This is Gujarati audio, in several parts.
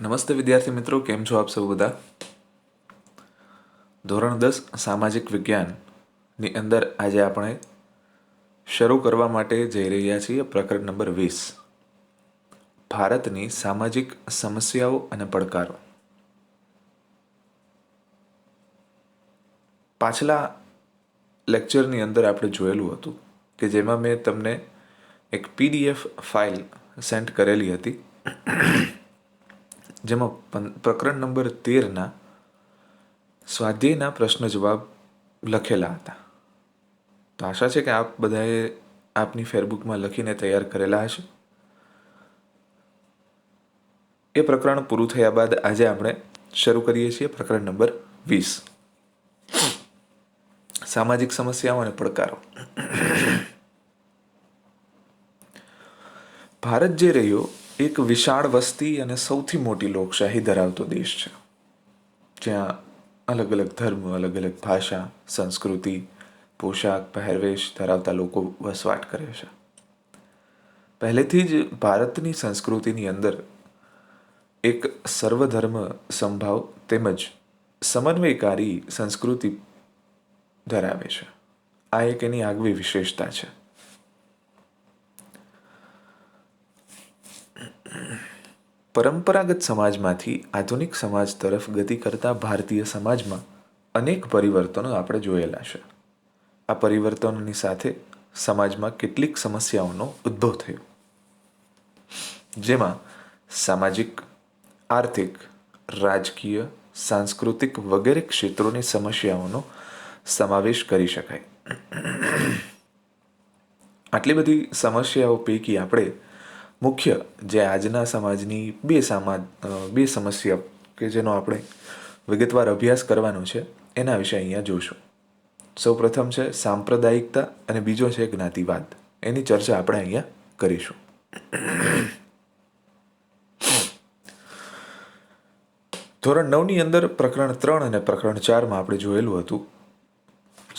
નમસ્તે વિદ્યાર્થી મિત્રો, કેમ છો આપ સૌ બધા? ધોરણ દસ, સામાજિક વિજ્ઞાનની અંદર આજે આપણે શરૂ કરવા માટે જઈ રહ્યા છીએ પ્રકરણ નંબર વીસ. ભારતની સામાજિક સમસ્યાઓ અને પડકારો. પાછલા લેક્ચરની અંદર આપણે જોયેલું હતું કે જેમાં મેં તમને એક પીડીએફ ફાઇલ સેન્ડ કરેલી હતી. જેમાં પ્રકરણ નંબર તેરના સ્વાધ્યાયના પ્રશ્ન જવાબ લખેલા હતા. તો આશા છે કે આપ બધાએ આપની ફેરબુકમાં લખીને તૈયાર કરેલા હશે. એ પ્રકરણ પૂરું થયા બાદ આજે આપણે શરૂ કરીએ છીએ પ્રકરણ નંબર વીસ. સામાજિક સમસ્યાઓ અને પડકારો. ભારત જે રહ્યો એક વિશાળ વસ્તી અને સૌથી મોટી લોકશાહી ધરાવતો દેશ છે. જ્યાં અલગ અલગ ધર્મ, અલગ અલગ ભાષા, સંસ્કૃતિ, પોશાક, પહેરવેશ ધરાવતા લોકો વસવાટ કરે છે. પહેલેથી જ ભારતની સંસ્કૃતિની અંદર એક સર્વધર્મ સંભાવ તેમજ સમન્વયકારી સંસ્કૃતિ ધરાવે છે. આ એક એની આગવી વિશેષતા છે. પરંપરાગત સમાજમાંથી આધુનિક સમાજ તરફ ગતિ કરતા ભારતીય સમાજમાં અનેક પરિવર્તનો આપણે જોયેલા છે. આ પરિવર્તનોની સાથે સમાજમાં કેટલીક સમસ્યાઓનો ઉદ્ભવ થયો. જેમાં સામાજિક, આર્થિક, રાજકીય, સાંસ્કૃતિક વગેરે ક્ષેત્રોની સમસ્યાઓનો સમાવેશ કરી શકાય. આટલી બધી સમસ્યાઓ પૈકી આપણે મુખ્ય જે આજના સમાજની બે સમાજ બે સમસ્યા કે જેનો આપણે વિગતવાર અભ્યાસ કરવાનો છે, એના વિશે અહીંયા જોશું. સૌ પ્રથમ છે સાંપ્રદાયિકતા અને બીજો છે જ્ઞાતિવાદ. એની ચર્ચા આપણે અહીંયા કરીશું. ધોરણ નવની અંદર પ્રકરણ ત્રણ અને પ્રકરણ ચારમાં આપણે જોયેલું હતું.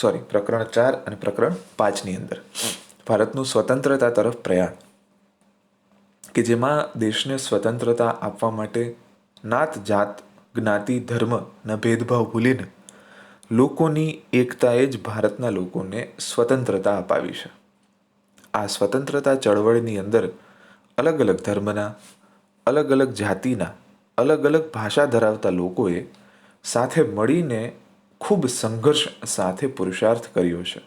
સોરી પ્રકરણ ચાર અને પ્રકરણ પાંચની અંદર. ભારતનું સ્વતંત્રતા તરફ પ્રયાણ. કે જેમાં દેશને સ્વતંત્રતા આપવા માટે નાત જાત, જ્ઞાતિ ધર્મના ભેદભાવ ભૂલીને લોકોની એકતાએ જ ભારતના લોકોને સ્વતંત્રતા અપાવી છે. આ સ્વતંત્રતા ચળવળની અંદર અલગ અલગ ધર્મના, અલગ અલગ જાતિના, અલગ અલગ ભાષા ધરાવતા લોકોએ સાથે મળીને ખૂબ સંઘર્ષ સાથે પુરુષાર્થ કર્યો છે.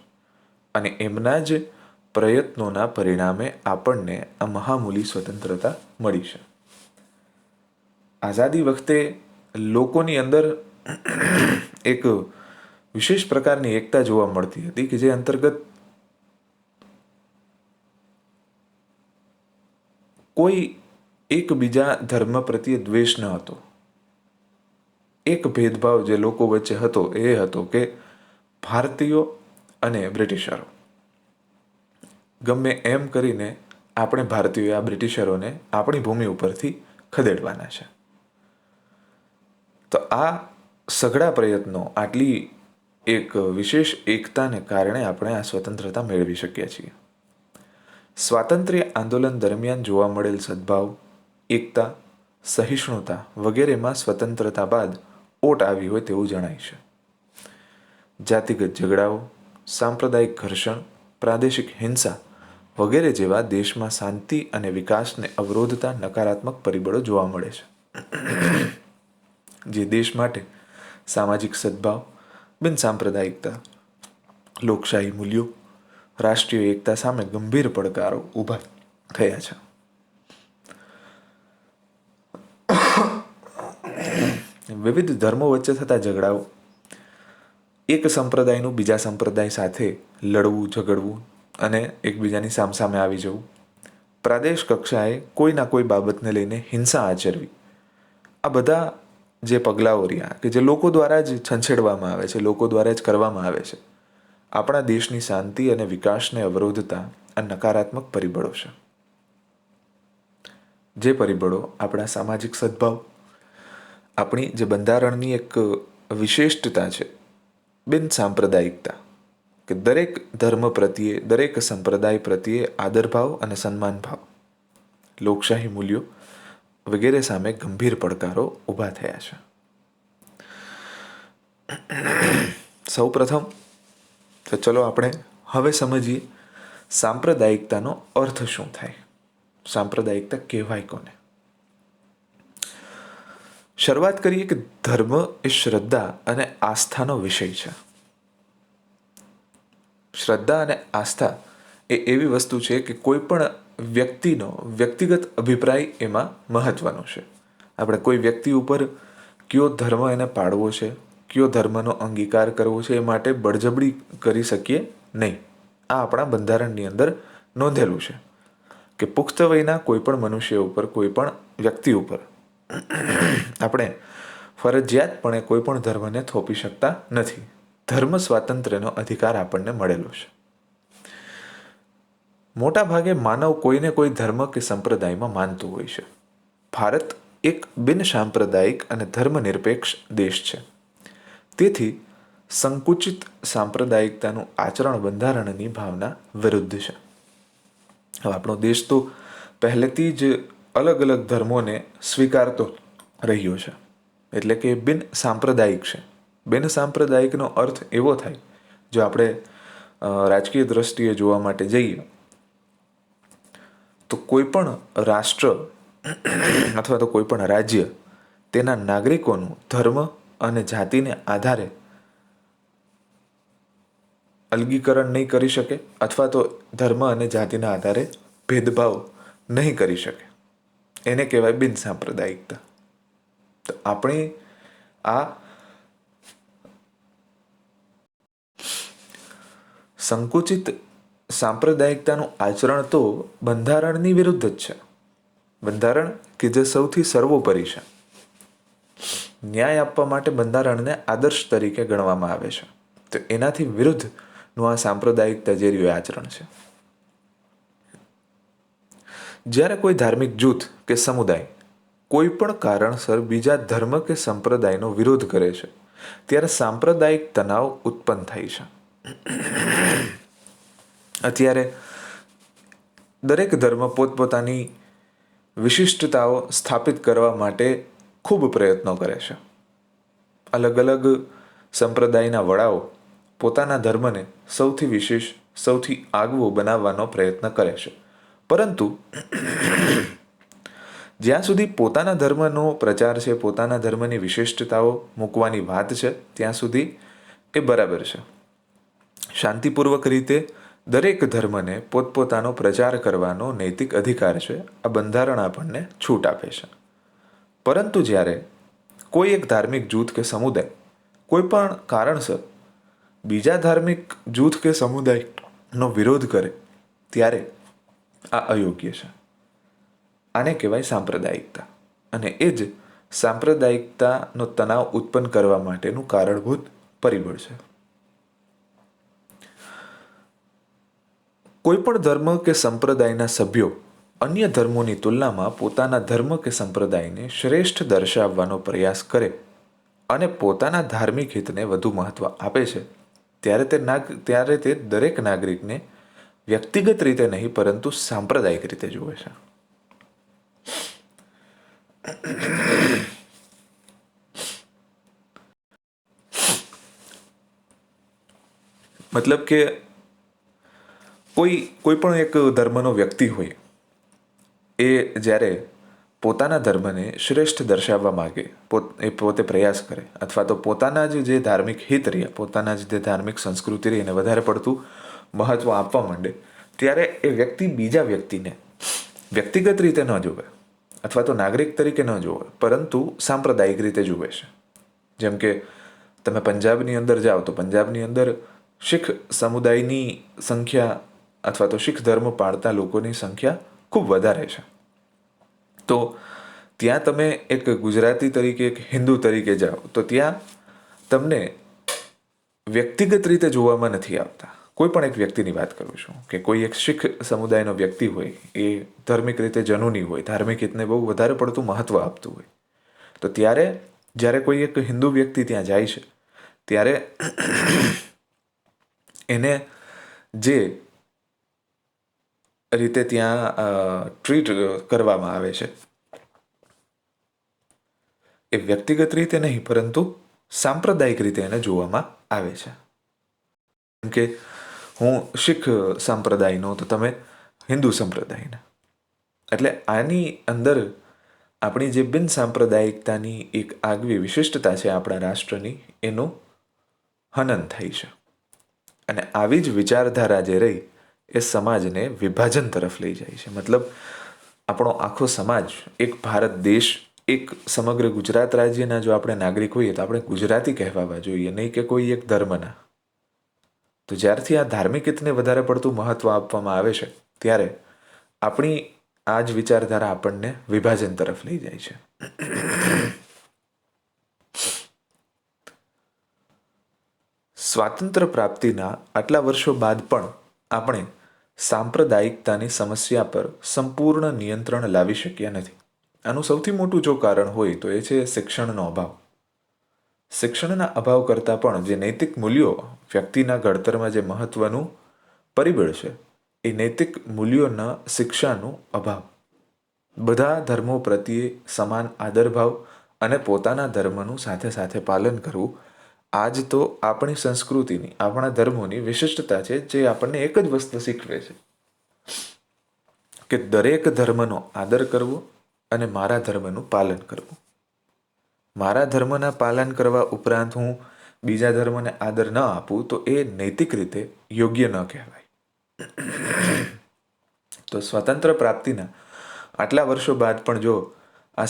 અને એમના જ પ્રયત્નોના પરિણામે આપણને આ મહામૂલી સ્વતંત્રતા મળી છે. આઝાદી વખતે લોકોની અંદર એક વિશેષ પ્રકારની એકતા જોવા મળતી હતી કે જે અંતર્ગત કોઈ એકબીજા ધર્મ પ્રત્યે દ્વેષ ન હતો. એક ભેદભાવ જે લોકો વચ્ચે હતો એ હતો કે ભારતીયો અને બ્રિટિશરો. ગમે એમ કરીને આપણે ભારતીયો આ બ્રિટિશરોને આપણી ભૂમિ ઉપરથી ખદેડવાના છે. તો આ સઘળા પ્રયત્નો, આટલી એક વિશેષ એકતાને કારણે આપણે આ સ્વતંત્રતા મેળવી શકીએ છીએ. સ્વાતંત્ર્ય આંદોલન દરમિયાન જોવા મળેલ સદભાવ, એકતા, સહિષ્ણુતા વગેરેમાં સ્વતંત્રતા બાદ ઓટ આવી હોય તેવું જણાય છે. જાતિગત ઝઘડાઓ, સાંપ્રદાયિક ઘર્ષણ, પ્રાદેશિક હિંસા વગેરે જેવા દેશમાં શાંતિ અને વિકાસને અવરોધતા નકારાત્મક પરિબળો જોવા મળે છે. જે દેશ માટે સામાજિક સદભાવ, બિન સાંપ્રદાયિકતા, લોકશાહી મૂલ્યો, રાષ્ટ્રીય એકતા સામે ગંભીર પડકારો ઊભા થયા છે. વિવિધ ધર્મો વચ્ચે થતા ઝઘડાઓ, એક સંપ્રદાયનું બીજા સંપ્રદાય સાથે લડવું, ઝઘડવું અને એકબીજાની સામસામે આવી જવું. પ્રાદેશ કક્ષાએ કોઈના કોઈ બાબતને લઈને હિંસા આચરવી. આ બધા જે પગલાઓ રહ્યા, કે જે લોકો દ્વારા જ છંછેડવામાં આવે છે, લોકો દ્વારા જ કરવામાં આવે છે, આપણા દેશની શાંતિ અને વિકાસને અવરોધતા આ નકારાત્મક પરિબળો છે. જે પરિબળો આપણા સામાજિક સદભાવ, આપણી જે બંધારણની એક વિશિષ્ટતા છે, બિન સાંપ્રદાયિકતા કે દરેક ધર્મ પ્રત્યે, દરેક સંપ્રદાય પ્રત્યે આદરભાવ અને સન્માન ભાવ. લોકશાહી મૂલ્યો વગેરે સામે ગંભીર પડકારો ઊભા થયા છે. સૌ પ્રથમ તો ચલો આપણે હવે સમજીએ સાંપ્રદાયિકતાનો અર્થ શું થાય. સાંપ્રદાયિકતા કહેવાય કોને? શરૂઆત કરીએ કે ધર્મ એ શ્રદ્ધા અને આસ્થાનો વિષય છે. શ્રદ્ધા અને આસ્થા એ એવી વસ્તુ છે કે કોઈ પણ વ્યક્તિનો વ્યક્તિગત અભિપ્રાય એમાં મહત્વનો છે. આપણે કોઈ વ્યક્તિ ઉપર કયો ધર્મ એને પાડવો છે, કયો ધર્મનો અંગીકાર કરવો છે એ માટે બળજબડી કરી શકીએ નહીં. આ આપણા બંધારણની અંદર નોંધેલું છે કે પુખ્ત વયના કોઈ પણ મનુષ્ય ઉપર, કોઈ પણ વ્યક્તિ ઉપર આપણે ફરજિયાતપણે કોઈ પણ ધર્મને થોપી શકતા નથી. ધર્મ સ્વાતંત્ર્યનો અધિકાર આપણને મળેલો છે. મોટા ભાગે માનવ કોઈને કોઈ ધર્મ કે સંપ્રદાયમાં માનતું હોય છે. ભારત એક બિન સાંપ્રદાયિક અને ધર્મનિરપેક્ષ દેશ છે. તેથી સંકુચિત સાંપ્રદાયિકતાનું આચરણ બંધારણની ભાવના વિરુદ્ધ છે. હવે આપણો દેશ તો પહેલેથી જ અલગ અલગ ધર્મોને સ્વીકારતો રહ્યો છે. એટલે કે બિન સાંપ્રદાયિક છે. બિન સાંપ્રદાયિકનો અર્થ એવો થાય, જો આપણે રાજકીય દ્રષ્ટિએ જોવા માટે જઈએ, તો કોઈ પણ રાષ્ટ્ર અથવા તો કોઈ પણ રાજ્ય તેના નાગરિકોનું ધર્મ અને જાતિને આધારે અલગીકરણ નહીં કરી શકે અથવા તો ધર્મ અને જાતિના આધારે ભેદભાવ નહીં કરી શકે. એને કહેવાય બિન સાંપ્રદાયિકતા. તો આપણે આ સંકુચિત સાંપ્રદાયિકતાનું આચરણ તો બંધારણની વિરુદ્ધ જ છે. બંધારણ કે જે સૌથી સર્વોપરી છે. ન્યાય આપવા માટે બંધારણને આદર્શ તરીકે ગણવામાં આવે છે. તો એનાથી વિરુદ્ધનું આ સાંપ્રદાયિક તજેરીઓ આચરણ છે. જ્યારે કોઈ ધાર્મિક જૂથ કે સમુદાય કોઈ પણ કારણસર બીજા ધર્મ કે સંપ્રદાયનો વિરોધ કરે છે, ત્યારે સાંપ્રદાયિક તણાવ ઉત્પન્ન થાય છે. અત્યારે દરેક ધર્મ પોતપોતાની વિશિષ્ટતાઓ સ્થાપિત કરવા માટે ખૂબ પ્રયત્નો કરે છે. અલગ અલગ સંપ્રદાયના વડાઓ પોતાના ધર્મને સૌથી વિશેષ, સૌથી આગવો બનાવવાનો પ્રયત્ન કરે છે. પરંતુ જ્યાં સુધી પોતાના ધર્મનો પ્રચાર છે, પોતાના ધર્મની વિશિષ્ટતાઓ મૂકવાની વાત છે, ત્યાં સુધી એ બરાબર છે. શાંતિપૂર્વક રીતે દરેક ધર્મને પોતપોતાનો પ્રચાર કરવાનો નૈતિક અધિકાર છે, આ બંધારણ આપણને છૂટ આપે છે. પરંતુ જ્યારે કોઈ એક ધાર્મિક જૂથ કે સમુદાય, કોઈ પણ કારણસર બીજા ધાર્મિક જૂથ કે સમુદાયનો વિરોધ કરે, ત્યારે આ અયોગ્ય છે. આને કહેવાય સાંપ્રદાયિકતા. અને એ જ સાંપ્રદાયિકતાનો તણાવ ઉત્પન્ન કરવા માટેનું કારણભૂત પરિબળ છે. કોઈ પણ ધર્મ કે સંપ્રદાયના સભ્યો અન્ય ધર્મોની તુલનામાં પોતાના ધર્મ કે સંપ્રદાયને શ્રેષ્ઠ દર્શાવવાનો પ્રયાસ કરે અને પોતાના ધાર્મિક હિતને વધુ મહત્વ આપે છે, ત્યારે તે નાગ, ત્યારે તે દરેક નાગરિકને વ્યક્તિગત રીતે નહીં, પરંતુ સાંપ્રદાયિક રીતે જુએ છે. મતલબ કે કોઈ કોઈ પણ એક ધર્મનો વ્યક્તિ હોય, એ જ્યારે પોતાના ધર્મને શ્રેષ્ઠ દર્શાવવા માગે, પોત, એ પોતે પ્રયાસ કરે, અથવા તો પોતાના જ જે ધાર્મિક હિત રહ્યા, પોતાના જ જે ધાર્મિક સંસ્કૃતિ રહી એને વધારે પડતું મહત્ત્વ આપવા માંડે, ત્યારે એ વ્યક્તિ બીજા વ્યક્તિને વ્યક્તિગત રીતે ન જુએ, અથવા તો નાગરિક તરીકે ન જુએ, પરંતુ સાંપ્રદાયિક રીતે જુએ છે. જેમ કે તમે પંજાબની અંદર જાઓ તો પંજાબની અંદર શીખ સમુદાયની સંખ્યા અથવા તો શીખ ધર્મ પાળતા લોકોની સંખ્યા ખૂબ વધારે છે. તો ત્યાં તમે એક ગુજરાતી તરીકે, એક હિન્દુ તરીકે જાઓ, તો ત્યાં તમને વ્યક્તિગત રીતે જોવામાં નથી આવતા. કોઈ પણ એક વ્યક્તિની વાત કરું છું કે કોઈ એક શીખ સમુદાયનો વ્યક્તિ હોય, એ ધાર્મિક રીતે જનુની હોય, ધાર્મિક હિતને બહુ વધારે પડતું મહત્ત્વ આપતું હોય. તો ત્યારે જ્યારે કોઈ એક હિન્દુ વ્યક્તિ ત્યાં જાય છે, ત્યારે એને જે રીતે ત્યાં ટ્રીટ કરવામાં આવે છે. એ વ્યક્તિગત રીતે નહીં, પરંતુ સાંપ્રદાયિક રીતે એને જોવામાં આવે છે. જેમ કે હું શીખ સંપ્રદાયનો, તો તમે હિન્દુ સંપ્રદાયના. એટલે આની અંદર આપણી જે બિન સાંપ્રદાયિકતાની એક આગવી વિશિષ્ટતા છે આપણા રાષ્ટ્રની, એનું હનન થાય છે. અને આવી જ વિચારધારા જે રહી એ સમાજને વિભાજન તરફ લઈ જાય છે. મતલબ આપણો આખો સમાજ, એક ભારત દેશ, એક સમગ્ર ગુજરાત રાજ્યના જો આપણે નાગરિક હોઈએ તો આપણે ગુજરાતી કહેવાવા જોઈએ, નહીં કે કોઈ એક ધર્મના. તો જ્યારથી આ ધાર્મિક હિતને વધારે પડતું મહત્વ આપવામાં આવે છે, ત્યારે આપણી આ જ વિચારધારા આપણને વિભાજન તરફ લઈ જાય છે. સ્વાતંત્ર્ય પ્રાપ્તિના આટલા વર્ષો બાદ પણ આપણે સાંપ્રદાયિકતાની સમસ્યા પર સંપૂર્ણ નિયંત્રણ લાવી શક્યા નથી. આનું સૌથી મોટું જો કારણ હોય તો એ છે શિક્ષણનો અભાવ. શિક્ષણના અભાવ કરતાં પણ જે નૈતિક મૂલ્યો વ્યક્તિના ઘડતરમાં જે મહત્વનું પરિબળ છે, એ નૈતિક મૂલ્યોના શિક્ષાનો અભાવ. બધા ધર્મો પ્રત્યે સમાન આદરભાવ અને પોતાના ધર્મનું સાથે સાથે પાલન કરવું આજ તો આપણી સંસ્કૃતિની, આપણા ધર્મોની વિશિષ્ટતા છે, જે આપણને એક જ વસ્તુ શીખવે છે. કે દરેક ધર્મનો આદર કરવો અને મારા ધર્મનું પાલન કરવું. મારા ધર્મના પાલન કરવા ઉપરાંત હું બીજા ધર્મને આદર ન આપું, તો એ નૈતિક રીતે યોગ્ય ન કહેવાય. તો સ્વતંત્ર પ્રાપ્તિના આટલા વર્ષો બાદ પણ જો આ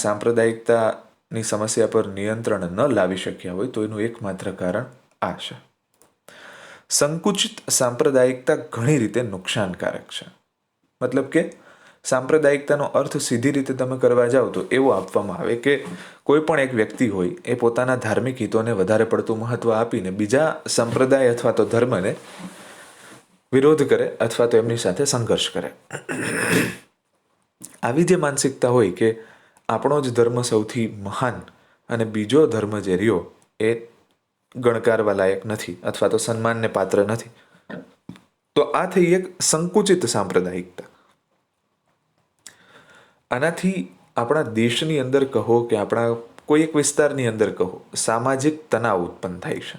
સાંપ્રદાયિકતાની સમસ્યા પર નિયંત્રણ ન લાવી શક્યા હોય તો એનું એકમાત્ર કારણ આ છે. સંકુચિત સાંપ્રદાયિકતા ઘણી રીતે નુકસાનકારક છે. મતલબ કે સાંપ્રદાયિકતાનો અર્થ સીધી રીતે તમે કરવા જાઓ તો એવો આપવામાં આવે કે કોઈ પણ એક વ્યક્તિ હોય એ પોતાના ધાર્મિક હિતોને વધારે પડતું મહત્વ આપીને બીજા સંપ્રદાય અથવા તો ધર્મને વિરોધ કરે અથવા તો એમની સાથે સંઘર્ષ કરે. આવી જે માનસિકતા હોય કે આપણો જ ધર્મ સૌથી મહાન અને બીજો ધર્મ જે રહ્યો એ ગણકારવા લાયક નથી અથવા તો સન્માનને પાત્ર નથી. તો આ થઈ એક સંકુચિત સાંપ્રદાયિકતા. આનાથી આપણા દેશની અંદર કહો કે આપણા કોઈ એક વિસ્તારની અંદર કહો, સામાજિક તણાવ ઉત્પન્ન થાય છે.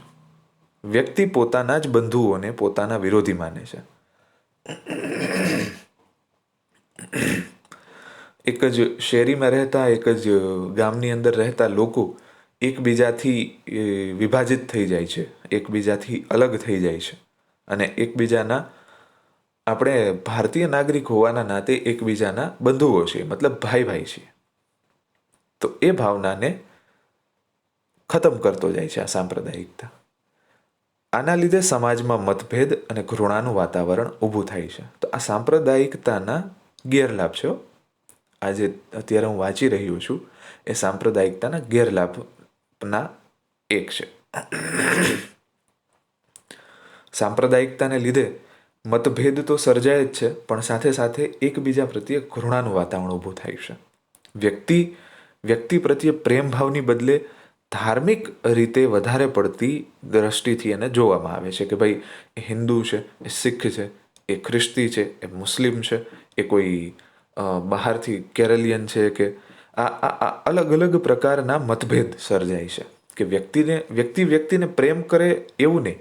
વ્યક્તિ પોતાના જ બંધુઓને પોતાના વિરોધી માને છે. એક જ શેરીમાં રહેતા, એક જ ગામની અંદર રહેતા લોકો એકબીજાથી વિભાજિત થઈ જાય છે. એકબીજાથી અલગ થઈ જાય છે. અને એકબીજાના, આપણે ભારતીય નાગરિક હોવાના નાતે એકબીજાના બંધુઓ છીએ, મતલબ ભાઈ ભાઈ છીએ. તો એ ભાવનાને ખતમ કરતો જાય છે આ સાંપ્રદાયિકતા. આના લીધે સમાજમાં મતભેદ અને ઘૃણાનું વાતાવરણ ઊભું થાય છે. તો આ સાંપ્રદાયિકતાના ગેરલાભ છે આજે અત્યારે હું વાંચી રહ્યો છું, એ સાંપ્રદાયિકતાના ગેરલાભના એક છે. સાંપ્રદાયિકતાને લીધે મતભેદ તો સર્જાય જ છે, પણ સાથે સાથે એકબીજા પ્રત્યે ઘૃણાનું વાતાવરણ ઊભું થાય છે. વ્યક્તિ વ્યક્તિ પ્રત્યે પ્રેમ ભાવની બદલે ધાર્મિક રીતે વધારે પડતી દ્રષ્ટિથી એને જોવામાં આવે છે કે ભાઈ, એ હિન્દુ છે, એ શીખ છે, એ ખ્રિસ્તી છે, એ મુસ્લિમ છે, એ કોઈ બહારથી કેરેલિયન છે કે આ આ અલગ અલગ પ્રકારના મતભેદ સર્જાય છે કે વ્યક્તિને, વ્યક્તિ વ્યક્તિને પ્રેમ કરે એવું નહીં,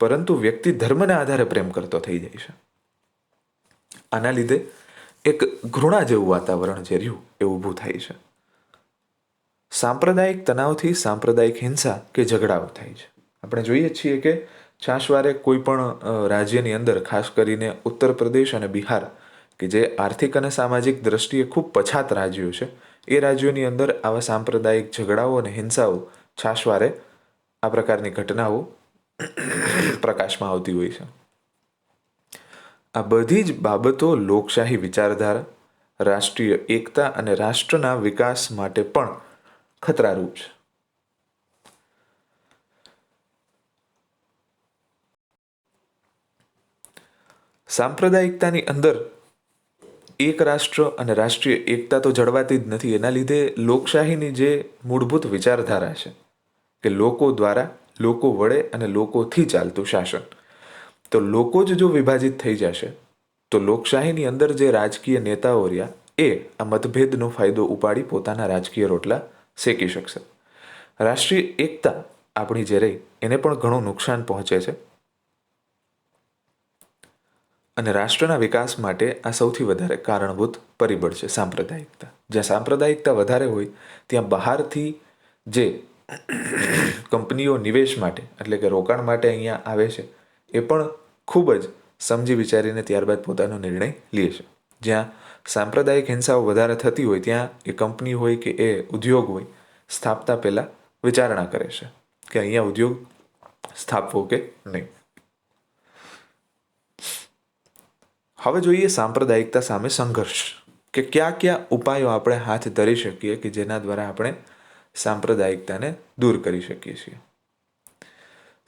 પરંતુ વ્યક્તિ ધર્મને આધારે પ્રેમ કરતો થઈ જાય છે. આના લીધે એક ઘૃણા જેવું વાતાવરણ જે રહ્યું એ ઊભું થાય છે. સાંપ્રદાયિક તણાવથી સાંપ્રદાયિક હિંસા કે ઝઘડાઓ થાય છે. આપણે જોઈએ છીએ કે છાશવારે કોઈ પણ રાજ્યની અંદર ખાસ કરીને ઉત્તર પ્રદેશ અને બિહાર કે જે આર્થિક અને સામાજિક દ્રષ્ટિએ ખૂબ પછાત રાજ્યો છે. એ રાજ્યોની અંદર આવા સાંપ્રદાયિક ઝઘડાઓ અને હિંસાઓ છાશવારે આ પ્રકારની ઘટનાઓ પ્રકાશમાં આવતી હોય છે. આ બધી જ બાબતો લોકશાહી વિચારધારા, રાષ્ટ્રીય એકતા અને રાષ્ટ્રના વિકાસ માટે પણ ખતરારૂપ છે. સાંપ્રદાયિકતાની અંદર એક રાષ્ટ્ર અને રાષ્ટ્રીય એકતા તો જળવાતી જ નથી. એના લીધે લોકશાહીની જે મૂળભૂત વિચારધારા છે કે લોકો દ્વારા લોકો વડે અને લોકોથી ચાલતું શાસન, તો લોકો જ જો વિભાજિત થઈ જશે, તો લોકશાહીની અંદર જે રાજકીય નેતાઓ રહ્યા, એ આ મતભેદનો ફાયદો ઉપાડી પોતાના રાજકીય રોટલા શેકી શકશે. રાષ્ટ્રીય એકતા આપણી જે રહી, એને પણ ઘણું નુકસાન પહોંચે છે. અને રાષ્ટ્રના વિકાસ માટે આ સૌથી વધારે કારણભૂત પરિબળ છે સાંપ્રદાયિકતા. જ્યાં સાંપ્રદાયિકતા વધારે હોય, ત્યાં બહારથી જે કંપનીઓ નિવેશ માટે, એટલે કે રોકાણ માટે અહીંયા આવે છે, એ પણ ખૂબ જ સમજી વિચારીને ત્યારબાદ પોતાનો નિર્ણય લે છે. જ્યાં સાંપ્રદાયિક હિંસાઓ વધારે થતી હોય, ત્યાં એ કંપની હોય કે એ ઉદ્યોગ હોય, સ્થાપતા પહેલાં વિચારણા કરે છે કે અહીંયા ઉદ્યોગ સ્થાપવો કે નહીં. હવે જોઈએ સાંપ્રદાયિકતા સામે સંઘર્ષ કે કયા કયા ઉપાયો આપણે હાથ ધરી શકીએ કે જેના દ્વારા આપણે સાંપ્રદાયિકતાને દૂર કરી શકીએ છીએ.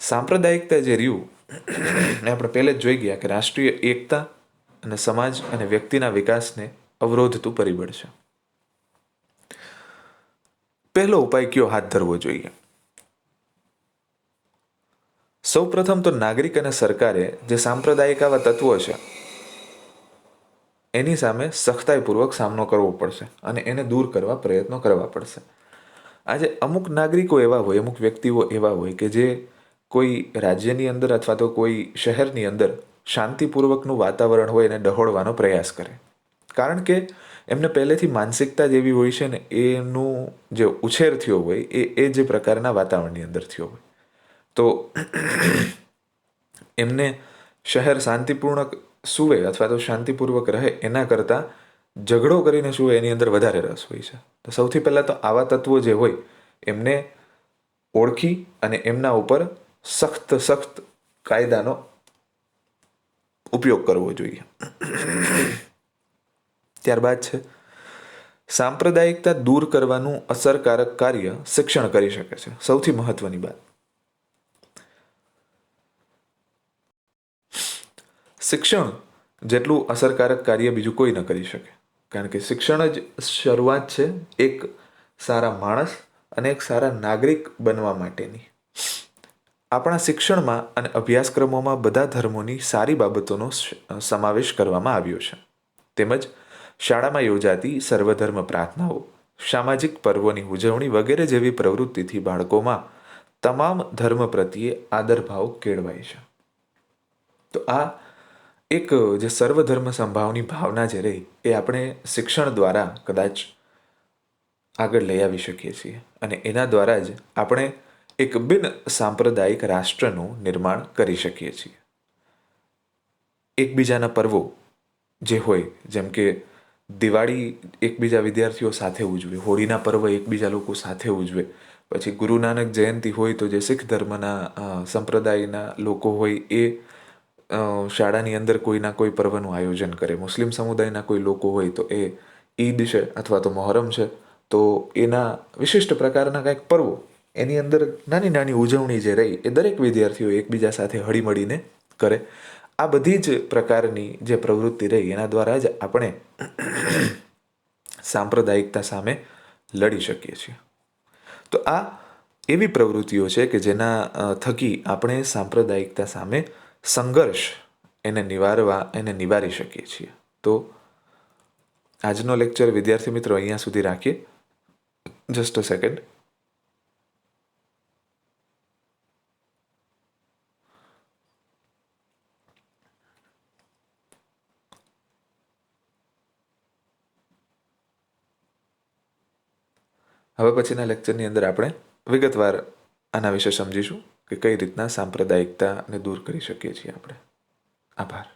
સાંપ્રદાયિકતા જે રહ્યું એ આપણે પહેલે જ જોઈ ગયા કે રાષ્ટ્રીય એકતા અને સમાજ અને વ્યક્તિના વિકાસને અવરોધતું પરિબળ છે. પહેલો ઉપાય કયો હાથ ધરવો જોઈએ? સૌપ્રથમ તો નાગરિક અને સરકારે જે સાંપ્રદાયિક આવા તત્વો છે એની સામે સખ્તાઈપૂર્વક સામનો કરવો પડશે અને એને દૂર કરવા પ્રયત્નો કરવા પડશે. આજે અમુક નાગરિકો એવા હોય, અમુક વ્યક્તિઓ એવા હોય કે જે કોઈ રાજ્યની અંદર અથવા તો કોઈ શહેરની અંદર શાંતિપૂર્વકનું વાતાવરણ હોય એને ડહોળવાનો પ્રયાસ કરે. કારણ કે એમને પહેલેથી માનસિકતા જેવી હોય છે ને એનું જે ઉછેર થયો હોય, એ એ જે પ્રકારના વાતાવરણની અંદર થયો હોય. તો એમને શહેર શાંતિપૂર્ણ સૂવે અથવા તો શાંતિપૂર્વક રહે એના કરતાં ઝઘડો કરીને સૂવે એની અંદર વધારે રસ હોય છે. તો સૌથી પહેલાં તો આવા તત્વો જે હોય, એમને ઓળખી અને એમના ઉપર સખ્ત સખ્ત કાયદાનો ઉપયોગ કરવો જોઈએ. ત્યારબાદ છે, સાંપ્રદાયિકતા દૂર કરવાનું અસરકારક કાર્ય શિક્ષણ કરી શકે છે. સૌથી મહત્વની વાત. શિક્ષણ જેટલું અસરકારક કાર્ય બીજું કોઈ ન કરી શકે. કારણ કે શિક્ષણ જ શરૂઆત છે એક સારા માણસ અને એક સારા નાગરિક બનવા માટેની. આપણા શિક્ષણમાં અને અભ્યાસક્રમોમાં બધા ધર્મોની સારી બાબતોનો સમાવેશ કરવામાં આવ્યો છે. તેમજ શાળામાં યોજાતી સર્વધર્મ પ્રાર્થનાઓ, સામાજિક પર્વોની ઉજવણી વગેરે જેવી પ્રવૃત્તિથી બાળકોમાં તમામ ધર્મ પ્રત્યે આદરભાવ કેળવાય છે. તો આ એક, જે સર્વધર્મ સંભાવની ભાવના જે રહી, એ આપણે શિક્ષણ દ્વારા કદાચ આગળ લઈ આવી શકીએ છીએ. અને એના દ્વારા જ આપણે એક બિન સાંપ્રદાયિક રાષ્ટ્રનું નિર્માણ કરી શકીએ છીએ. એકબીજાના પર્વો જે હોય, જેમ કે દિવાળી એકબીજા વિદ્યાર્થીઓ સાથે ઉજવે, હોળીના પર્વ એકબીજા લોકો સાથે ઉજવે, પછી ગુરુ નાનક જયંતિ હોય તો જે શીખ ધર્મના સંપ્રદાયના લોકો હોય એ શાળાની અંદર કોઈના કોઈ પર્વનું આયોજન કરે. મુસ્લિમ સમુદાયના કોઈ લોકો હોય તો એ ઈદ છે અથવા તો મોહરમ છે, તો એના વિશિષ્ટ પ્રકારના કંઈક પર્વો, એની અંદર નાની નાની ઉજવણી જે રહી, એ દરેક વિદ્યાર્થીઓ એકબીજા સાથે હળીમળીને કરે. આ બધી જ પ્રકારની જે પ્રવૃત્તિ રહી, એના દ્વારા જ આપણે સાંપ્રદાયિકતા સામે લડી શકીએ છીએ. તો આ એવી પ્રવૃત્તિઓ છે કે જેના થકી આપણે સાંપ્રદાયિકતા સામે સંઘર્ષ એને નિવારવા, એને નિવારી શકીએ છીએ. તો આજનો લેક્ચર વિદ્યાર્થી મિત્રો અહીંયા સુધી રાખીએ. જસ્ટ અ સેકન્ડ હવે પછીના લેક્ચરની અંદર આપણે વિગતવાર આના વિશે સમજીશું. કે કઈ રીતના સાંપ્રદાયિકતાને દૂર કરી શકીએ છીએ આપણે? આભાર.